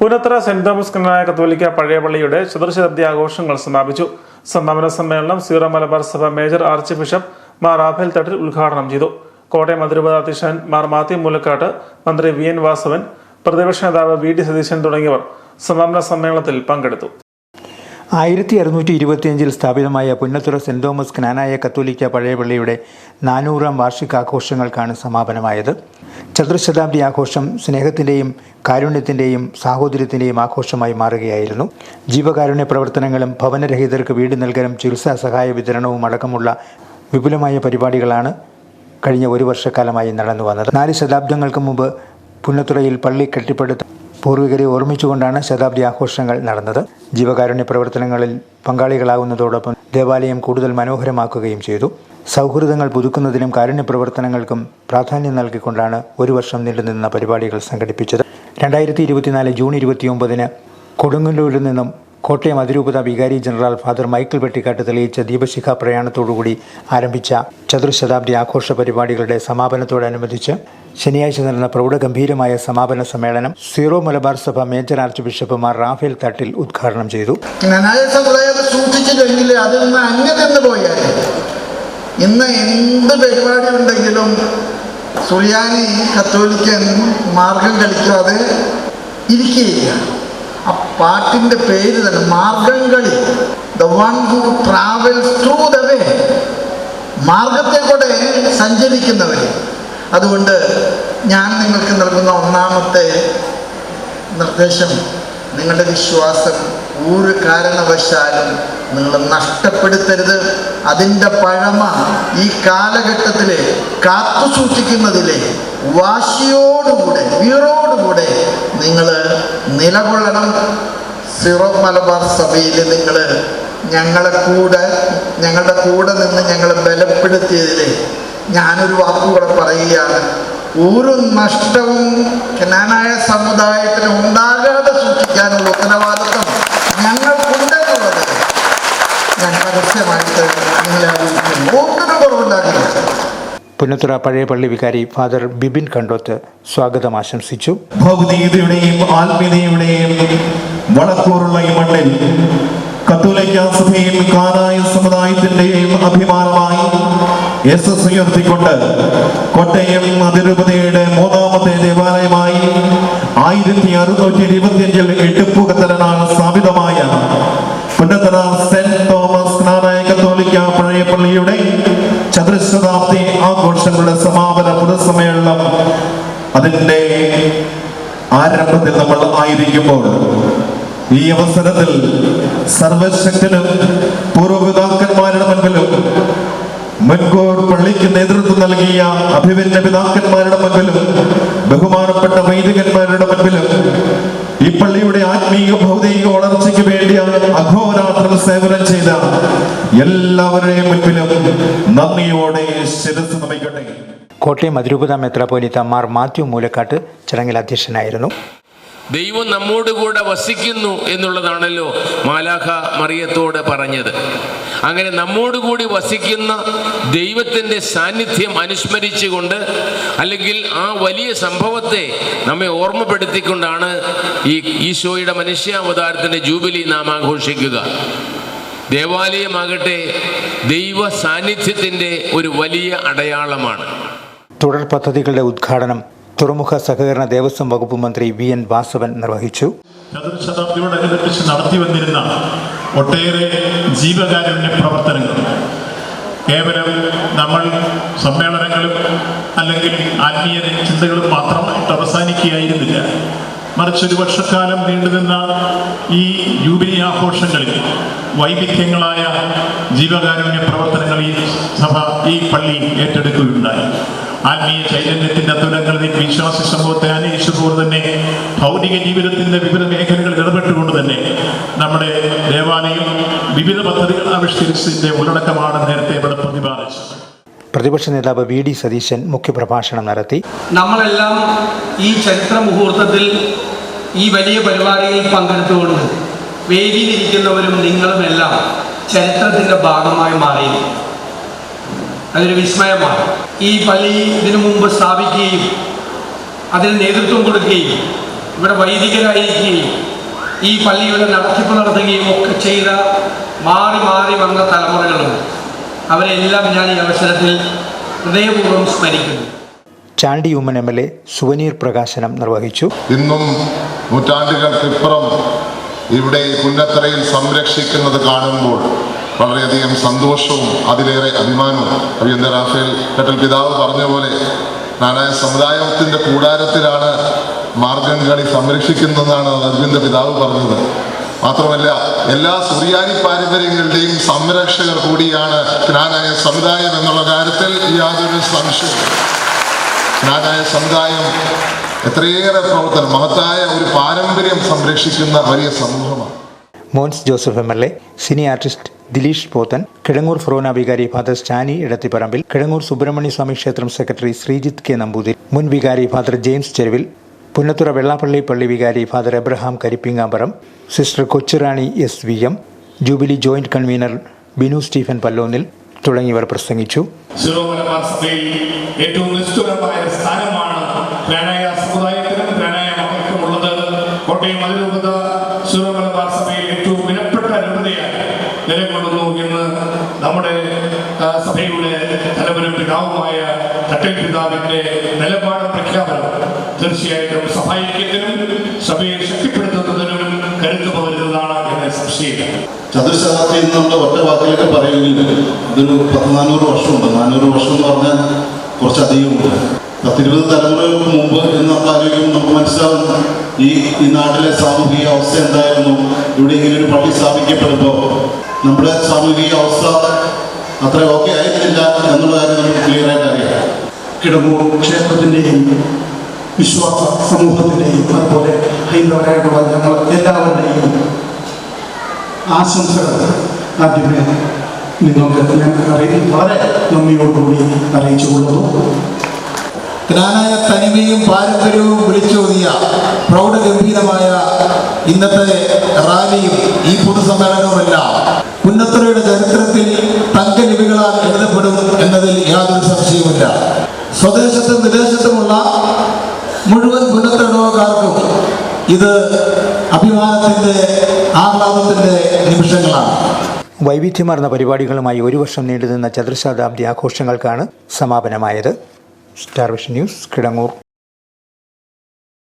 പുനത്ര saint Thomas കനായ കത്തോലിക്ക പഴയ പള്ളിയുടെ ചതുർശതാബ്ദി ആഘോഷങ്ങൾ സമാപിച്ചു. സമാപന സമ്മേളനം സീറോ മലബാർ സഭ major archbishop Mar Raphael Thattil ഉദ്ഘാടനം ചെയ്തു. കോട്ടയം അതിരൂപതാധ്യക്ഷൻ മാർ മാത്യു മൂലക്കാട്ട് മന്ത്രി വി എൻ വാസവൻ പ്രതിപക്ഷ നേതാവ് വി ഡി സതീശൻ തുടങ്ങിയവർ സമാപന സമ്മേളനത്തിൽ പങ്കെടുത്തു. ആയിരത്തി അറുന്നൂറ്റി ഇരുപത്തിയഞ്ചിൽ സ്ഥാപിതമായ പുന്നത്തുറ സെന്റ് തോമസ് ജ്ഞാനായ കത്തോലിക്ക പഴയ പള്ളിയുടെ നാനൂറാം വാർഷികാഘോഷങ്ങൾക്കാണ് സമാപനമായത്. ചതുർശതാബ്ദി ആഘോഷം സ്നേഹത്തിന്റെയും കാരുണ്യത്തിന്റെയും സാഹോദര്യത്തിന്റെയും ആഘോഷമായി മാറുകയായിരുന്നു. ജീവകാരുണ്യ പ്രവർത്തനങ്ങളും ഭവനരഹിതർക്ക് വീട് നൽകലും ചികിത്സാ സഹായ വിതരണവും അടക്കമുള്ള വിപുലമായ പരിപാടികളാണ് കഴിഞ്ഞ ഒരു വർഷക്കാലമായി നടന്നു വന്നത് നാല് ശതാബ്ദങ്ങൾക്ക് മുമ്പ് പുന്നത്തുറയിൽ പള്ളി കെട്ടിപ്പടുത്ത പൂർവികരെ ഓർമ്മിച്ചുകൊണ്ടാണ് ശതാബ്ദി ആഘോഷങ്ങൾ നടന്നത്. ജീവകാരുണ്യ പ്രവർത്തനങ്ങളിൽ പങ്കാളികളാകുന്നതോടൊപ്പം ദേവാലയം കൂടുതൽ മനോഹരമാക്കുകയും ചെയ്തു. സൗഹൃദങ്ങൾ പുതുക്കുന്നതിനും കാരുണ്യ പ്രവർത്തനങ്ങൾക്കും പ്രാധാന്യം നൽകിക്കൊണ്ടാണ് ഒരു വർഷം നീണ്ടുനിന്ന പരിപാടികൾ സംഘടിപ്പിച്ചത്. രണ്ടായിരത്തി ഇരുപത്തിനാല് ജൂൺ ഇരുപത്തിയൊമ്പതിന് കൊടുങ്ങല്ലൂരിൽ നിന്നും കോട്ടയം അതിരൂപത വികാരി ജനറൽ ഫാദർ മൈക്കിൾ വെട്ടിക്കാട്ട് തെളിയിച്ച ദീപശിഖ പ്രയാണത്തോടുകൂടി ആരംഭിച്ച ചതുർശതാബ്ദി ആഘോഷ പരിപാടികളുടെ സമാപനത്തോടനുബന്ധിച്ച് ശനിയാഴ്ച നടന്ന പ്രൗഢഗംഭീരമായ സമാപന സമ്മേളനം സീറോ മലബാർ സഭ major archbishop Mar Raphael Thattil ഉദ്ഘാടനം ചെയ്തു. സൂക്ഷിച്ചില്ലെങ്കിൽ അതിൽ നിന്ന് അന്യം പോയാൽ ഇന്ന് എന്ത് പരിപാടി ഉണ്ടെങ്കിലും സുറിയാനി കത്തോലിക്കൻ മാർഗം കളിക്കാതെ ഇരിക്കുകയില്ല ആ പാട്ടിന്റെ പേര് തന്നെ Margam Kali. The one who travels through the way മാർഗത്തെ കൂടെ സഞ്ചരിക്കുന്നവർ അതുകൊണ്ട് ഞാൻ നിങ്ങൾക്ക് നൽകുന്ന ഒന്നാമത്തെ നിർദ്ദേശം നിങ്ങളുടെ വിശ്വാസം ഒരു കാരണവശാലും നിങ്ങൾ നഷ്ടപ്പെടുത്തരുത്. അതിന്റെ പഴമ ഈ കാലഘട്ടത്തിലെ കാത്തു സൂക്ഷിക്കുന്നതിലെ വാശിയോടുകൂടെ വീറോടുകൂടെ നിങ്ങൾ നിലകൊള്ളണം. സിറോ മലബാർ സഭയിൽ നിങ്ങൾ ഞങ്ങളെ കൂടെ ഞങ്ങളുടെ കൂടെ നിന്ന് ഞങ്ങളെ ബലപ്പെടുത്തിയതിൽ ഞാനൊരു വാക്കുകൂടെ പറയുകയാണ്. ഒരു നഷ്ടവും കനാനായ സമുദായത്തിന് ഉണ്ടാകാതെ സൂക്ഷിക്കാനുള്ള ഉത്തരവാദിത്വം ഞങ്ങൾക്കുണ്ടെന്നുള്ളത് ഞാൻ പരസ്യമായിട്ട് നിങ്ങളെ അറിയിക്കുന്നു ഒന്നിനും കുറവുണ്ടാകില്ല പുന്നത്തുറ പഴയ പള്ളി വികാരി ഫാദർ ബിബിൻ കണ്ടോത്ത് സ്വാഗതം ആശംസിച്ചു. ഭൗതികതയുടെയും ആത്മീയതയുടെയും വളക്കൂറുള്ള ഈ മണ്ണിൽ കത്തോലിക്ക സഭയും കാനായ സമുദായത്തിന്റെയും അഭിമാനമായി എസ് എസ് ഉയർത്തിക്കൊണ്ട് കോട്ടയം അതിരൂപതയുടെ മൂന്നാമത്തെ ദേവാലയമായി ആയിരത്തി അറുന്നൂറ്റി ഇരുപത്തിയഞ്ചിൽ എട്ടുപ്പുകത്തരനാൾ സ്ഥാപിതമായ പുന്നത്തറ സെന്റ് തോമസ് നാരായ കത്തോലിക്ക പഴയ പള്ളിയുടെ ചതുരശതാബ്ദി ആഘോഷങ്ങളുടെ സമാപന പുതുസമ്മേളനം അതിന്റെ ആരംഭത്തിൽ നമ്മൾ ആയിരിക്കുമ്പോൾ ഈ അവസരത്തിൽ സർവശക്തനും പൂർവപിതാക്കന്മാരുടെ മുൻപിലും മുൻകൂർ പള്ളിക്ക് നേതൃത്വം നൽകിയ അഭിമന്യ പിതാക്കന്മാരുടെ മുൻപിലും ബഹുമാനപ്പെട്ട വൈദികന്മാരുടെ മുൻപിലും ഈ പള്ളിയുടെ ആത്മീയ ഭൗതിക വളർച്ചയ്ക്ക് വേണ്ടി അഘോരാത്രം സേവനം ചെയ്ത എല്ലാവരുടെയും മുൻപിലും നന്ദിയോടെ ശിരസ് നമിക്കട്ടെ. കോട്ടയം അതിരൂപത മെത്രാപ്പോലിത്ത മാർ മാത്യു മൂലക്കാട്ട് ചടങ്ങിൽ അധ്യക്ഷനായിരുന്നു. ദൈവം നമ്മോട് കൂടെ വസിക്കുന്നു എന്നുള്ളതാണല്ലോ മാലാഖ മറിയത്തോട് പറഞ്ഞത്. അങ്ങനെ നമ്മോട് കൂടി വസിക്കുന്ന ദൈവത്തിന്റെ സാന്നിധ്യം അനുസ്മരിച്ചുകൊണ്ട് അല്ലെങ്കിൽ ആ വലിയ സംഭവത്തെ നമ്മെ ഓർമ്മപ്പെടുത്തിക്കൊണ്ടാണ് ഈ ഈശോയുടെ മനുഷ്യാവതാരത്തിന്റെ ജൂബിലി നാം ആഘോഷിക്കുക. ദേവാലയമാകട്ടെ ദൈവ സാന്നിധ്യത്തിന്റെ ഒരു വലിയ അടയാളമാണ്. തുടർ പദ്ധതികളുടെ ഉദ്ഘാടനം തുറമുഖ സഹകരണ ദേവസ്വം വകുപ്പ് മന്ത്രി വി എൻ വാസവൻ നിർവഹിച്ചു. ചതുർശതാബ്ദിയോടനുബന്ധിച്ച് നടത്തി വന്നിരുന്ന ഒട്ടേറെ ജീവകാരുണ്യ പ്രവർത്തനങ്ങൾ. കേവലം നമ്മൾ സമ്മേളനങ്ങളും അല്ലെങ്കിൽ ആത്മീയ ചിന്തകളും മാത്രമായിട്ട് അവസാനിക്കുകയായിരുന്നില്ല. മറിച്ച് ഒരു വർഷക്കാലം നീണ്ടുനിന്ന ഈ ജൂബിലി ആഘോഷങ്ങളിൽ വൈവിധ്യങ്ങളായ ജീവകാരുണ്യ പ്രവർത്തനങ്ങൾ ഈ സഭ ഈ പള്ളി ഏറ്റെടുക്കുകയുണ്ടായി. ആത്മീയ ചൈതന്യത്തിന്റെ തുലങ്ങളിൽ വിശ്വാസ സമൂഹത്തെ അന്വേഷിച്ചതുപോലെ തന്നെ ഭൗതിക ജീവിതത്തിന്റെ വിവിധ മേഖലകളിൽ ഇടപെട്ടുകൊണ്ട് തന്നെ നമ്മുടെ ദേവാലയം വിവിധ പദ്ധതികൾ ആവിഷ്കരിച്ചതിന്റെ ഉള്ളടക്കമാണ് നേരത്തെ ഇവിടെ പ്രതിപാദിച്ചത്. പ്രതിപക്ഷ നേതാവ് വി ഡി സതീശൻ മുഖ്യപ്രഭാഷണം നടത്തി. നമ്മളെല്ലാം ഈ ചരിത്ര മുഹൂർത്തത്തിൽ ഈ വലിയ പരിപാടിയിൽ പങ്കെടുത്തുകൊണ്ട് വേദിയിലിരിക്കുന്നവരും നിങ്ങളുമെല്ലാം ചരിത്രത്തിന്റെ ഭാഗമായി മാറിയിരിക്കും അതൊരു വിസ്മയമാണ്. ഈ പലി ഇതിനു മുമ്പ് സ്ഥാപിക്കുകയും അതിന് നേതൃത്വം കൊടുക്കുകയും ഇവിടെ വൈദികരായിരിക്കുകയും ഈ പള്ളിയുടെ നടത്തിപ്പ് നടത്തുകയും ഒക്കെ ചെയ്ത മാറി മാറി വന്ന തലമുറകളുണ്ട് അവരെല്ലാം ഞാൻ ഈ അവസരത്തിൽ ഹൃദയപൂർവം സ്മരിക്കുന്നു. Chandy Oommen M L A souvenir പ്രകാശനം നിർവഹിച്ചു. ഇന്നും നൂറ്റാണ്ടുകൾക്കിപ്പുറം ഇവിടെ ഈ പുന്നത്തറയിൽ സംരക്ഷിക്കുന്നത് കാണുമ്പോൾ വളരെയധികം സന്തോഷവും അതിലേറെ അഭിമാനവും അഭിയന്ത റാഫേൽ കട്ടൽ പിതാവ് പറഞ്ഞ പോലെ നാനായ സമുദായത്തിന്റെ കൂടാരത്തിലാണ് മാർഗം കളി സംരക്ഷിക്കുന്നതെന്നാണ് അരവിന്ദ പിതാവ് പറഞ്ഞത്. മാത്രമല്ല എല്ലാ സുറിയാനി പാരമ്പര്യങ്ങളുടെയും സംരക്ഷകർ കൂടിയാണ് നാരായ സമുദായം എന്നുള്ള കാര്യത്തിൽ യാതൊരു സംശയവും നാരായ സമുദായം എത്രയേറെ പ്രവർത്തനം മഹത്തായ ഒരു പാരമ്പര്യം സംരക്ഷിക്കുന്ന വലിയ സമൂഹമാണ്. Mons Joseph M L A cine artist Dileesh Pothan Kizhangoor ഫൊറോന വികാരി ഫാദർ സ്റ്റാനി ഇടത്തിപ്പറമ്പിൽ കിഴങ്ങൂർ സുബ്രഹ്മണ്യ സ്വാമി ക്ഷേത്രം സെക്രട്ടറി ശ്രീജിത്ത് കെ നമ്പൂതിരി മുൻ വികാരി ഫാദർ ജെയിംസ് ചെരുവിൽ പുന്നത്തുറ വെള്ളാപ്പള്ളി പള്ളി വികാരി father Abraham Karippingamparam sister Kochurani S V M jubilee joint convener Binu Stephen Pallonnil തുടങ്ങിയവർ പ്രസംഗിച്ചു. ഏറ്റവും സ്ഥാനമാണ് പ്രാണായ കോട്ടയം നിലകൊള്ളുന്നു എന്ന് നമ്മുടെ സഭയുടെ തലവരും പിതാവുമായ പിതാവിന്റെ നിലപാട് പ്രഖ്യാപനം തീർച്ചയായിട്ടും സഹായിക്കുന്നതിനും സഭയെ ശക്തിപ്പെടുത്തുന്നതിനും കരുത്തു പകരുന്നതാണ് എന്നെ സംശയമില്ല ചതുർശതാബ്ദി എന്ന് നമ്മൾ ഒറ്റ വാക്കിലൊക്കെ പറയുമെങ്കിൽ ഇതൊരു പത്ത് നാനൂറ് വർഷമുണ്ട്. നാനൂറ് വർഷം എന്ന് പറഞ്ഞാൽ കുറച്ചധികമുണ്ട് പത്തിരുപത് തലമുറകൾക്ക് മുമ്പ് എന്ന് ആലോചിക്കുമ്പോൾ നമുക്ക് മനസ്സിലാവുന്ന ഈ ഈ നാട്ടിലെ സാമൂഹിക അവസ്ഥ എന്തായിരുന്നു? ഇവിടെ ഇങ്ങനെ ഒരു പള്ളി സ്ഥാപിക്കപ്പെടുമ്പോൾ നമ്മുടെ സാമൂഹിക അവസ്ഥ അത്ര ഓക്കെ ആയിരുന്നില്ല എന്നുള്ള കാര്യം നമുക്ക് ക്ലിയർ ആയിട്ട് അറിയാം. കിടങ്ങൂർ ക്ഷേത്രത്തിന്റെയും വിശ്വാസ സമൂഹത്തിന്റെയും അതുപോലെ ഹൈന്ദവരായിട്ടുള്ള ഞങ്ങൾ എല്ലാവരുടെയും ആശംസകൾ ആദ്യമേ നിങ്ങൾക്ക് അറിയി വളരെ നന്ദിയോടുകൂടി അറിയിച്ചുകൊള്ളുന്നു ജ്ഞാനായ തനിമയും പാരമ്പര്യവും വിളിച്ചോതിയ പ്രൗഢഗംഭീരമായ ഇന്നത്തെ റാലിയും ഈ പൊതുസമ്മേളനവുമെല്ലാം പുന്നത്തുറയുടെ ചരിത്രത്തിൽ തങ്കലിപികളാൽ എഴുതപ്പെടും എന്നതിൽ യാതൊരു സംശയവുമില്ല. സ്വദേശത്തും വിദേശത്തുമുള്ള മുഴുവൻ പുന്നത്തറക്കാർക്കും ഇത് അഭിമാനത്തിന്റെ ആഹ്ലാദത്തിന്റെ നിമിഷങ്ങളാണ്. വൈവിധ്യമാർന്ന പരിപാടികളുമായി ഒരു വർഷം നീണ്ടുനിന്ന ചതുർശതാബ്ദി ആഘോഷങ്ങൾക്കാണ് സമാപനമായത്. Star vision news Kidangoor.